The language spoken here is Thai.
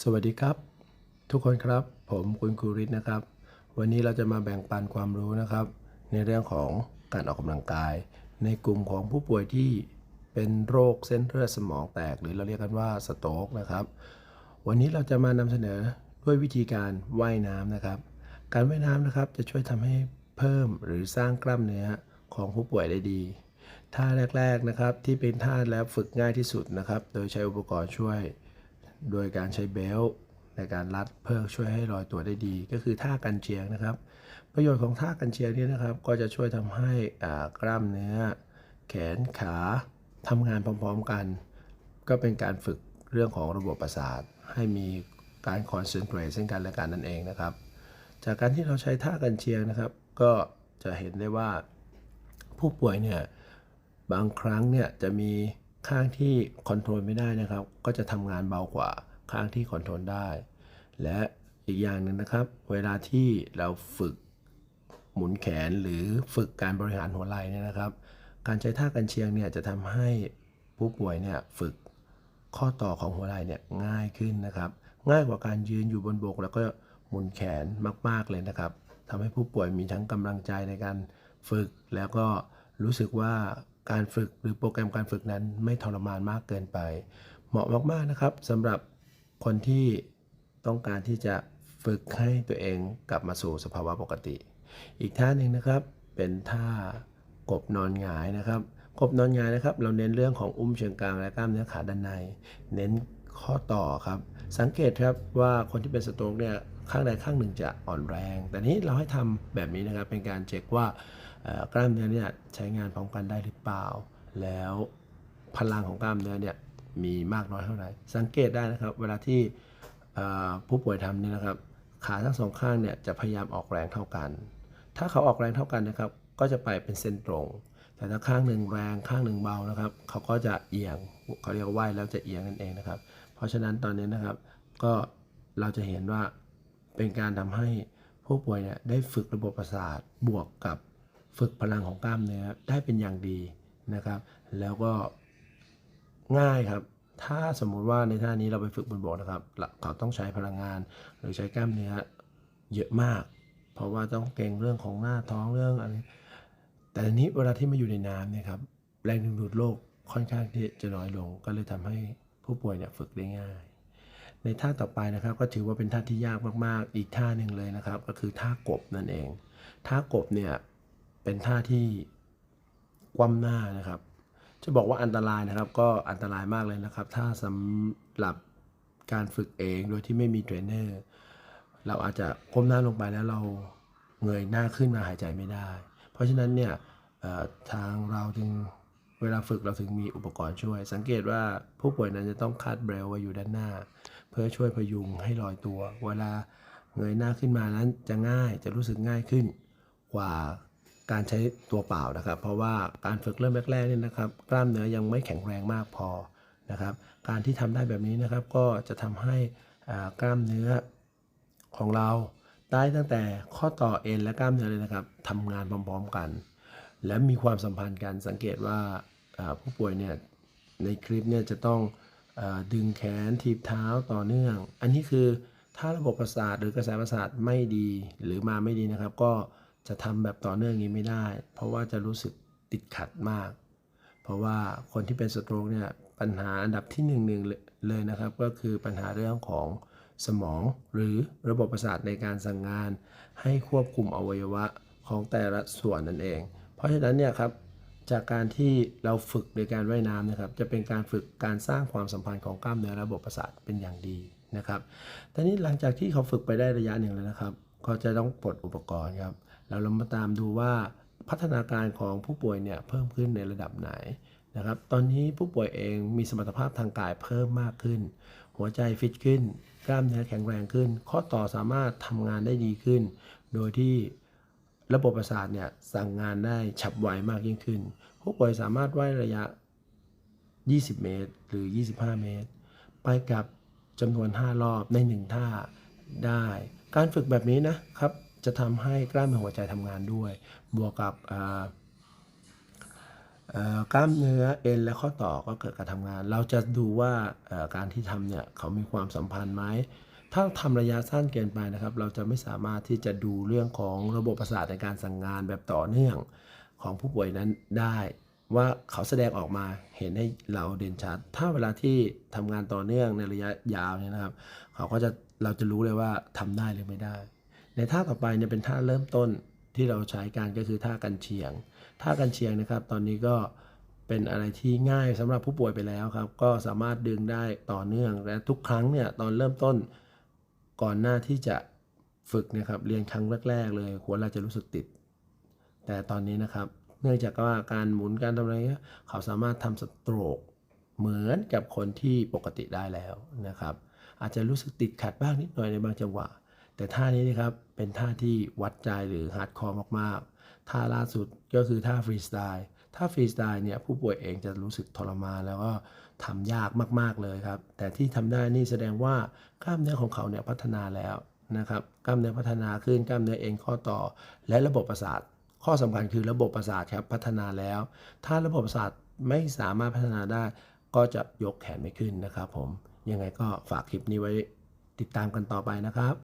สวัสดีครับ ทุกคนครับผมคุณครูริศนะครับ วันนี้เราจะมาแบ่งปันความรู้นะครับ ในเรื่องของการออกกำลังกาย ในกลุ่มของผู้ป่วยที่เป็นโรคเส้นเลือดสมองแตก หรือเราเรียกกันว่าสโตรกนะครับ วันนี้เราจะมานำเสนอด้วยวิธีการว่ายน้ำนะครับ การว่ายน้ำนะครับจะช่วยทำให้เพิ่มหรือสร้างกล้ามเนื้อของผู้ป่วยได้ดีท่าแรก ๆนะครับ ที่เป็นท่าแล้วฝึกง่ายที่สุดนะครับ โดยใช้อุปกรณ์ช่วย โดยการใช้เบลในการรัดเพื่อช่วยให้ลอยตัวได้ดี ก็คือท่ากันเชียงนะครับ ประโยชน์ของท่ากันเชียงนี้นะครับ ก็จะช่วยทำให้กล้ามเนื้อ แขนขาทำงานพร้อม ๆกัน ก็เป็นการฝึกเรื่องของระบบประสาท ให้มีการคอนเซนเทรตซึ่งกันและกันนั่นเองนะครับ จากการที่เราใช้ท่ากันเชียงนะครับ ก็จะเห็นได้ว่าผู้ป่วยเนี่ยบางครั้งเนี่ยจะมี ข้างที่คอนโทรลไม่ได้นะครับ ก็จะทำงานเบากว่าข้างที่คอนโทรลได้ และอีกอย่างหนึ่งนะครับ เวลาที่เราฝึกหมุนแขนหรือฝึกการบริหารหัวไหล่เนี่ยนะครับ การใช้ท่ากันเชียงเนี่ยจะทำให้ผู้ป่วยเนี่ยฝึกข้อต่อของหัวไหล่เนี่ยง่ายขึ้นนะครับ ง่ายกว่าการยืนอยู่บนบก แล้วก็หมุนแขนมาก ๆเลยนะครับทำให้ผู้ป่วยมีทั้งกำลังใจในการฝึกแล้วก็รู้สึกว่า การฝึกหรือโปรแกรมการฝึกนั้นไม่ทรมานมากเกินไป เหมาะมากๆนะครับสำหรับคนที่ต้องการที่จะฝึกให้ตัวเองกลับมาสู่สภาวะปกติ อีกท่าหนึ่งนะครับเป็นท่ากบนอนหงายนะครับกบนอนหงายนะครับ เราเน้นเรื่องของอุ้มเชิงกรานและกล้ามเนื้อขาด้านใน เน้นข้อต่อครับ สังเกตครับว่าคนที่เป็นสโตรกเนี่ยข้างใดข้างหนึ่งจะอ่อนแรง แต่นี้เราให้ทำแบบนี้นะครับเป็นการเช็คว่า กล้ามเนื้อเนี่ยใช้งานพร้อมกันได้หรือเปล่า แล้วพลังของกล้ามเนื้อเนี่ยมีมากน้อยเท่าไหร่ สังเกตได้นะครับ เวลาที่ผู้ป่วยทำเนี่ยนะครับ ขาทั้งสองข้างเนี่ยจะพยายามออกแรงเท่ากัน ถ้าเขาออกแรงเท่ากันนะครับ ก็จะไปเป็นเส้นตรง แต่ถ้าข้างหนึ่งแรงข้างหนึ่งเบานะครับ เขาก็จะเอียง เขาเรียกว่าว่ายแล้วจะเอียงนั่นเองนะครับ เพราะฉะนั้นตอนนี้นะครับ ก็เราจะเห็นว่าเป็นการทำให้ผู้ป่วยเนี่ยได้ฝึกระบบประสาทบวกกับ ฝึกพลังของกล้ามเนื้อได้เป็นอย่างดีนะครับ แล้วก็ง่ายครับ ถ้าสมมุติว่าในท่านี้เราไปฝึกบนบกนะครับ เขาต้องใช้พลังงานหรือใช้กล้ามเนื้อเยอะมาก เพราะว่าต้องเก่งเรื่องของหน้าท้องเรื่องอะไร แต่ทีนี้เวลาที่มาอยู่ในน้ำเนี่ยครับแรงดึงดูดโลกค่อนข้างที่จะน้อยลง ก็เลยทำให้ผู้ป่วยเนี่ยฝึกได้ง่าย ในท่าต่อไปนะครับก็ถือว่าเป็นท่าที่ยากมากๆ อีกท่าหนึ่งเลยนะครับ ก็คือท่ากบนั่นเอง ท่ากบเนี่ย เป็นท่าที่คว่ำหน้านะครับ จะบอกว่าอันตรายนะครับ ก็อันตรายมากเลยนะครับ ถ้าสำหรับการฝึกเองโดยที่ไม่มีเทรนเนอร์เราอาจจะก้มหน้าลงไปแล้วเราเงยหน้าขึ้นมาหายใจไม่ได้ เพราะฉะนั้นเนี่ยทางเราจึงเวลาฝึกเราถึงมีอุปกรณ์ช่วย สังเกตว่าผู้ป่วยนั้นจะต้องคาดเบรลไว้อยู่ด้านหน้า เพื่อช่วยพยุงให้ลอยตัว เวลาเงยหน้าขึ้นมานั้นจะง่ายจะรู้สึกง่ายขึ้นกว่า การใช้ตัวเปล่านะครับ เพราะว่าการฝึกเริ่มแรกๆเนี่ยนะครับ กล้ามเนื้อยังไม่แข็งแรงมากพอนะครับ การที่ทำได้แบบนี้นะครับก็จะทำให้กล้ามเนื้อของเราได้ตั้งแต่ข้อต่อเอ็นและกล้ามเนื้อเลยนะครับทำงานพร้อมๆกัน และมีความสัมพันธ์กันสังเกตว่าผู้ป่วยเนี่ยในคลิปเนี่ยจะต้องอดึงแขนทีบเท้าต่อเนื่อง อันนี้คือถ้าระบบประสาทหรือกระแสประสาทไม่ดีหรือมาไม่ดีนะครับ ก็ จะทำแบบต่อเนื่องอย่างนี้ไม่ได้ เพราะว่าจะรู้สึกติดขัดมาก เพราะว่าคนที่เป็นสโตรกเนี่ยปัญหาอันดับที่หนึ่งหนึ่งเลยนะครับ ก็คือปัญหาเรื่องของสมองหรือระบบประสาทในการสั่งงาน ให้ควบคุมอวัยวะของแต่ละส่วนนั่นเอง เพราะฉะนั้นเนี่ยครับจากการที่เราฝึกโดยการว่ายน้ำนะครับ จะเป็นการฝึกการสร้างความสัมพันธ์ของกล้ามเนื้อระบบประสาทเป็นอย่างดีนะครับแต่นี้หลังจากที่เขาฝึกไปได้ระยะหนึ่งแล้วนะครับ ก็จะต้องปลดอุปกรณ์ครับแล้วเรามาตามดูว่าพัฒนาการของผู้ป่วยเนี่ยเพิ่มขึ้นในระดับไหนนะครับ ตอนนี้ผู้ป่วยเองมีสมรรถภาพทางกายเพิ่มมากขึ้น หัวใจฟิตขึ้น กล้ามเนื้อแข็งแรงขึ้น ข้อต่อสามารถทำงานได้ดีขึ้น โดยที่ระบบประสาทเนี่ยสั่งงานได้ฉับไวมากยิ่งขึ้น ผู้ป่วยสามารถว่ายระยะ 20 เมตร หรือ 25 เมตร ไปกับจำนวน 5 รอบใน 1 ท่าได้ การฝึกแบบนี้นะครับจะทำให้กล้ามเนื้อหัวใจทำงานด้วย บวกกับกล้ามเนื้อเอ็นและข้อต่อก็เกิดการทำงาน เราจะดูว่าการที่ทำเนี่ยเขามีความสัมพันธ์ไหมถ้าทำระยะสั้นเกินไปนะครับ เราจะไม่สามารถที่จะดูเรื่องของระบบประสาทในการสั่งงานแบบต่อเนื่องของผู้ป่วยนั้นได้ ว่าเขาแสดงออกมาเห็นให้เราเด่นชัด ถ้าเวลาที่ทำงานต่อเนื่องในระยะยาวเนี่ยนะครับ เขาก็จะเราจะรู้เลยว่าทำได้หรือไม่ได้ ในท่าต่อไปเนี่ยเป็นท่าเริ่มต้นที่เราใช้กันก็คือท่ากันเชียง ท่ากันเชียงนะครับ ตอนนี้ก็เป็นอะไรที่ง่ายสำหรับผู้ป่วยไปแล้วครับ ก็สามารถดึงได้ต่อเนื่องและทุกครั้งเนี่ยตอนเริ่มต้นก่อนหน้าที่จะฝึกนะครับเรียนครั้งแรก ๆ เลยหัวเราจะรู้สึกติด แต่ตอนนี้นะครับ เนื่องจากว่าการหมุนการทำอะไรเงี้ยเขาสามารถทำสโตรกเหมือนกับคนที่ปกติได้แล้วนะครับ อาจจะรู้สึกติดขัดบ้างนิดหน่อยในบางจังหวะ แต่ท่านี้นะครับเป็นท่าที่วัดใจหรือฮาร์ดคอร์มากๆท่าล่าสุดก็คือท่าฟรีสไตล์ท่าฟรีสไตล์เนี่ยผู้ป่วยเองจะรู้สึกทรมานแล้วก็ทำยากมากๆเลยครับ แต่ที่ทำได้นี่แสดงว่ากล้ามเนื้อของเขาเนี่ยพัฒนาแล้วนะครับกล้ามเนื้อพัฒนาขึ้นกล้ามเนื้อเอ็นข้อต่อ และระบบประสาท ข้อสำคัญคือระบบประสาทครับพัฒนาแล้ว ถ้าระบบประสาทไม่สามารถพัฒนาได้ ก็จะยกแขนไม่ขึ้นนะครับผมยังไงก็ฝากคลิปนี้ไว้ติดตามกันต่อไปนะครับ